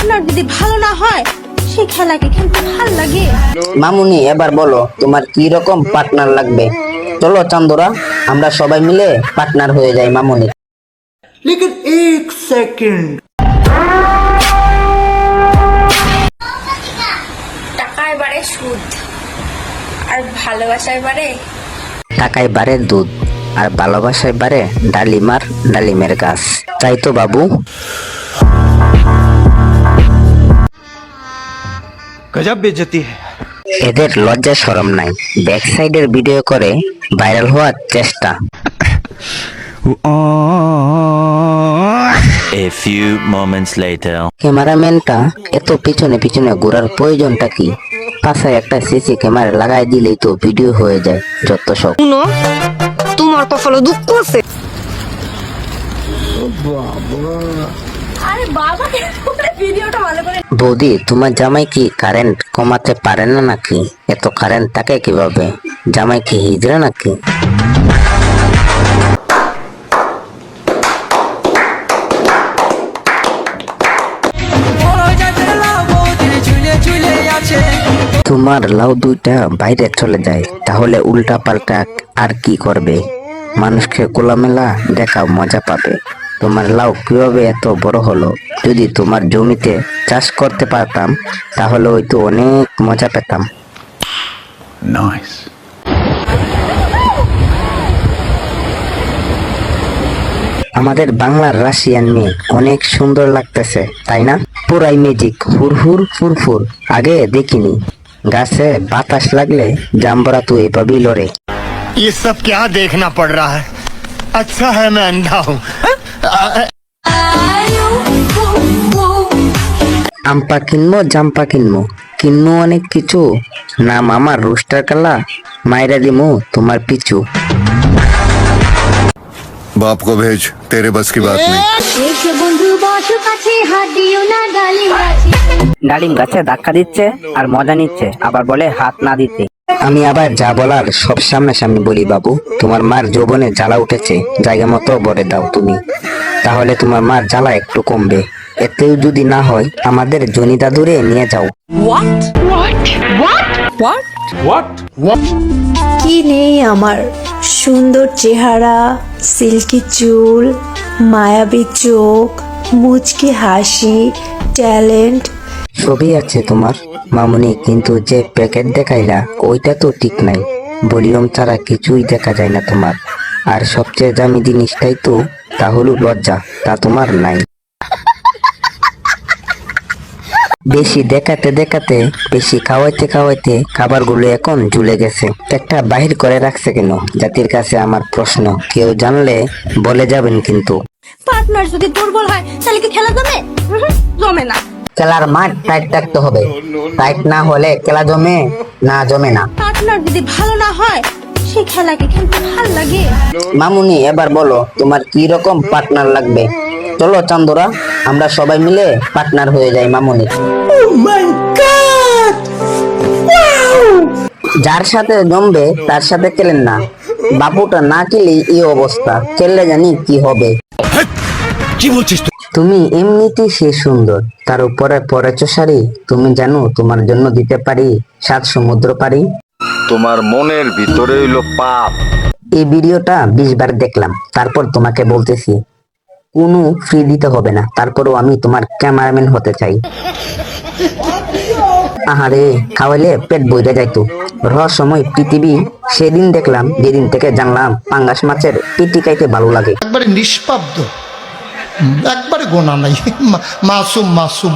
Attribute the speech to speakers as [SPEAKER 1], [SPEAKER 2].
[SPEAKER 1] Partner যদি ভালো না হয় সে খেলা কি খেলতে ভাল লাগে
[SPEAKER 2] মামুনি এবার বলো তোমার কি রকম পার্টনার লাগবে চলো চান্দুরা আমরা সবাই মিলে পার্টনার হয়ে যাই মামুনি
[SPEAKER 3] लेकिन एक सेकंड
[SPEAKER 4] টাকায় বাড়ে সুদ আর ভালোবাসায় বাড়ে
[SPEAKER 2] টাকায় বাড়ে দুধ আর ভালোবাসায় বাড়ে ডালিমার ডালিমের গাছ তাই তো বাবু
[SPEAKER 3] গজব বেজতি
[SPEAKER 2] এদের লজ্জা সরম নাই। ব্যাক সাইডের ভিডিও করে ভাইরাল হওয়ার চেষ্টা।
[SPEAKER 5] A few moments later.
[SPEAKER 2] ক্যামেরাম্যানটা এত পিছনে পিছনে ঘোরার প্রয়োজনটা কি? পাশে একটা সিসি ক্যামেরা লাগাই দিলেই তো ভিডিও হয়ে যায় যত সব।
[SPEAKER 6] শুনো তোমার কপালে দুঃখ আছে।
[SPEAKER 1] বাবা।
[SPEAKER 2] বৌদি, তোমার জামাই কি কারেন্ট কমাতে পারে না নাকি? এত কারেন্ট থাকে কীভাবে? জামাই কি হিজড়া নাকি? তোমার লাউ দুইটা বাইরে চলে যায়, তাহলে উল্টা পাল্টা আর কি করবে? মানুষকে খোলামেলা দেখা মজা পাবে। তোমার লাউ কিভাবে এত বড় হলো যদি তোমার জমিতে চাষ করতে পারতাম তাহলে হয়তো অনেক মজা পেতাম
[SPEAKER 3] नाइस
[SPEAKER 2] আমাদের বাংলার রাশিয়ান মেয়ে অনেক সুন্দর লাগতেছে তাই না পুরাই ম্যাজিক হুরহুর ফুরফুর আগে দেখিনি গাছে বাতাস লাগলে জাম্বরা তো এভাবেই লড়ে
[SPEAKER 7] ये सब क्या देखना पड़ रहा है अच्छा है मैं अंधा हूँ
[SPEAKER 2] আম্পা কিনবো জাম্পা কিনবো কিনবো অনেক মানে কিছু। নাম আমার রোস্টার কালা মাইরা দিমো তোমার পিছু।
[SPEAKER 8] বাপ কো
[SPEAKER 1] ভেজ তেরে বাস কি বাত নেই।
[SPEAKER 2] ডালিম গাছে। ধাক্কা দিচ্ছে আর মজা নিচ্ছে আবার বলে হাত না দিতে। আমি আবার যা বলার সব সামনাসামনি বলি বাবু তোমার মার যৌবনে জ্বালা উঠেছে জায়গা মতো বলে দাও তুমি। তাহলে তোমার মার জ্বালা একটু কমবে। এতেও যদি না হয় আমাদের জনি দাদুরে নিয়ে যাও।
[SPEAKER 9] কি নেই আমার? সুন্দর চেহারা সিল্কি চুল মায়াবী চোখ মুচকি হাসি ট্যালেন্ট।
[SPEAKER 2] সবই আছে তোমার মামুনি কিন্তু যে প্যাকেট দেখাইলা ওইটা তো ঠিক নাই। ভলিউম ছাড়া কিছুই দেখা যায় না তোমার। আর সবচেয়ে দামি জিনিসটাই তো তা হলো লজ্জা তা তোমার নাই। বেশি দেখাতে দেখাতে বেশি খাওয়াইতে খাওয়াইতে খাবারগুলো এখন ঝুলে গেছে। একটা বাহির করে রাখছে কেন? জাতির কাছে আমার প্রশ্ন কেউ জানলে বলে যাবেন কিন্তু।
[SPEAKER 1] পার্টনার যদি দুর্বল হয় তাহলে কি খেলা জমে? জমে না।
[SPEAKER 2] খেলার মাঠ টাইট রাখতে হবে। টাইট না হলে খেলা জমে না জমে না।
[SPEAKER 1] পার্টনার যদি ভালো না হয় সে খেলা কি খেলতে ভালো লাগে।
[SPEAKER 2] মামুনি এবার বলো তোমার কি রকম পার্টনার লাগবে? চলো চান্দুরা আমরা সবাই মিলে পার্টনার হয়ে যাই মামুনি যার সাথে জমবে তার সাথে খেলেন না। বাবুটা না খেলেই এই অবস্থা। খেললে জানি কি হবে। কি বলছিস তুমি এমনিতেই সে সুন্দর। তার উপরে পরেছ শাড়ি। তুমি জানো তোমার জন্য দিতে পারি সাত সমুদ্র পারি
[SPEAKER 10] তোমার মনের ভিতরে হইল পাপ।
[SPEAKER 2] এই ভিডিওটা বিশ বার দেখলাম তারপর তোমাকে বলতেছি কোনো ফ্রি দিতে হবে না তারপরও আমি তোমার ক্যামেরাম্যান হতে চাই। আহারে খাওয়াইলে পেট বইতে যাইতো রহস্যময় পৃথিবী সেদিন দেখলাম যেদিন থেকে জানলাম পাঙ্গাস মাছের পিটি খাইতে ভালো লাগে।
[SPEAKER 7] একবারে নিষ্পাব্দ একবারে গোনা নাই। মাসুম মাসুম।